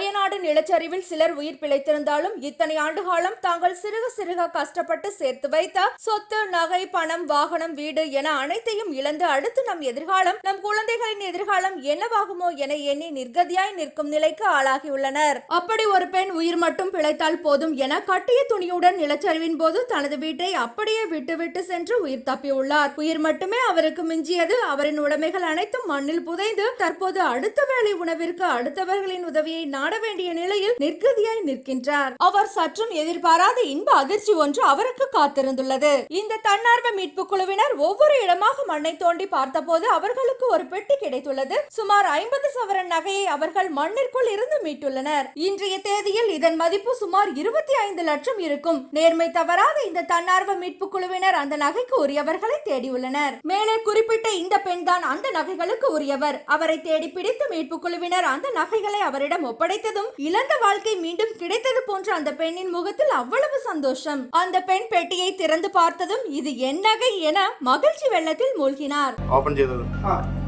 you know நிலச்சரிவில் சிலர் உயிர் பிழைத்திருந்தாலும் இத்தனை ஆண்டு காலம் தாங்கள் சிறுக சிறுக கஷ்டப்பட்டு சேர்த்து வைத்த சொத்து நகை பணம் வாகனம் வீடு என அனைத்தையும் இழந்து அடுத்து நம் எதிர்காலம் நம் குழந்தைகளின் எதிர்காலம் என்னவாகுமோ என எண்ணி நிர்கதியாய் நிற்கும் நிலைக்கு ஆளாகியுள்ளனர். அப்படி ஒரு பெண் உயிர் மட்டும் பிழைத்தால் போதும் என கட்டிய துணியுடன் நிலச்சரிவின் போது தனது வீட்டை அப்படியே விட்டுவிட்டு சென்று உயிர் தப்பியுள்ளார். உயிர் மட்டுமே அவருக்கு மிஞ்சியது அவரின் உடைமைகள் அனைத்தும் மண்ணில் புதைந்து தற்போது அடுத்த வேளை உணவிற்கு அடுத்தவர்களின் உதவியை நாட வேண்டிய நிலையில் நிர்கதியாய் நிற்கின்றார். அவர் சற்றும் எதிர்பாராத இன்ப அதிர்ச்சி ஒன்று அவருக்கு காத்திருந்துள்ளது. இந்த தன்னார்வ மீட்பு குழுவினர் ஒவ்வொரு இடமாக மண்ணை தோண்டி பார்த்தபோது அவர்களுக்கு ஒரு பெட்டி கிடைத்துள்ளது. சுமார் ஐம்பது சவரன் நகையை அவர்கள் மண்ணிற்குள் இருந்து மீட்டுள்ளனர். இன்றைய தேதியில் இதன் மதிப்பு சுமார் இருபத்தி ஐந்து லட்சம் இருக்கும். நேர்மை தவறாத இந்த தன்னார்வ மீட்பு குழுவினர் அந்த நகைக்கு உரியவர்களை தேடியுள்ளனர். மேலே குறிப்பிட்ட இந்த பெண் தான் அந்த நகைகளுக்கு உரியவர். அவரை தேடி பிடித்து மீட்பு குழுவினர் அந்த நகைகளை அவரிடம் ஒப்படைத்ததும் இழந்த வாழ்க்கை மீண்டும் கிடைத்தது போன்ற அந்த பெண்ணின் முகத்தில் அவ்வளவு சந்தோஷம் அந்த பெண் பெட்டியை திறந்து பார்த்ததும் இது என் நகை என மகிழ்ச்சி வெள்ளத்தில் மூழ்கினார் ഓപ്പൺ ചെയ്തത്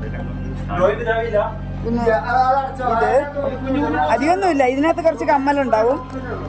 പിന്നെ ഇത് അധികമൊന്നുമില്ല ഇതിനകത്ത് കുറച്ച് കമ്മലുണ്ടാവും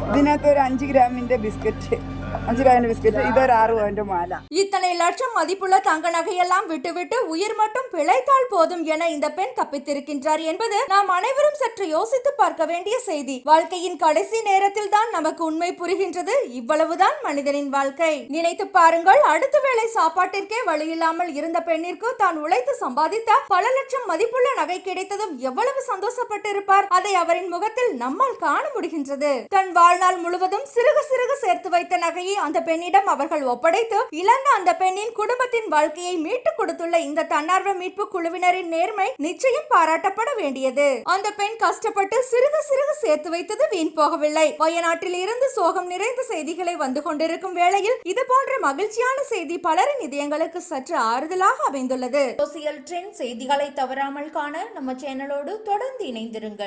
ഇതിനകത്ത് ഒരു അഞ്ച് ഗ്രാമിന്റെ ബിസ്ക്കറ്റ് അഞ്ച് ഗ്രാമിന്റെ ബിസ്ക്കറ്റ് ഇതൊരു ആറ് പവന്റെ മാല இத்தனை லட்சம் மதிப்புள்ள தங்க நகையெல்லாம் விட்டுவிட்டு உயிர் மட்டும் பிழைத்தால் போதும் என இந்த பெண் தப்பித்திருக்கின்றார் என்பது நாம் அனைவரும் சற்று யோசித்து பார்க்க வேண்டிய செய்தி வாழ்க்கையின் கடைசி நேரத்தில் தான் நமக்கு உண்மை புரிகின்றது இவ்வளவுதான் மனிதனின் வாழ்க்கை நினைத்து பாருங்கள் அடுத்த வேளை சாப்பாட்டிற்கே வழியில்லாமல் இருந்த பெண்ணிற்கு தான் உழைத்து சம்பாதித்த பல லட்சம் மதிப்புள்ள நகை கிடைத்ததும் எவ்வளவு சந்தோஷப்பட்டிருப்பார் அதை அவரின் முகத்தில் நம்மால் காண முடிகின்றது தன் வாழ்நாள் முழுவதும் சிறுக சிறுக சேர்த்து வைத்த நகையை அந்த பெண்ணிடம் அவர்கள் ஒப்படைத்து இழந்த அந்த பெண்ணின் குடும்பத்தின் வாழ்க்கையை மீட்டுக் கொடுத்துள்ள இந்த தன்னார்வ மீட்பு குழுவினரின் நேர்மை நிச்சயம் பாராட்டப்பட வேண்டியது. அந்த பெண் கஷ்டப்பட்டு சிறுக சிறுக சேர்த்து வைத்தது வீண் போகவில்லை. வயநாட்டில் இருந்து சோகம் நிறைந்த செய்திகளை வந்து கொண்டிருக்கும் வேளையில் இது போன்ற மகிழ்ச்சியான செய்தி பலரின் இதயங்களுக்கு சற்று ஆறுதலாக அமைந்துள்ளது. சோசியல் ட்ரெண்ட் செய்திகளை தவறாமல் காண நம்ம சேனலோடு தொடர்ந்து இணைந்திருங்கள்.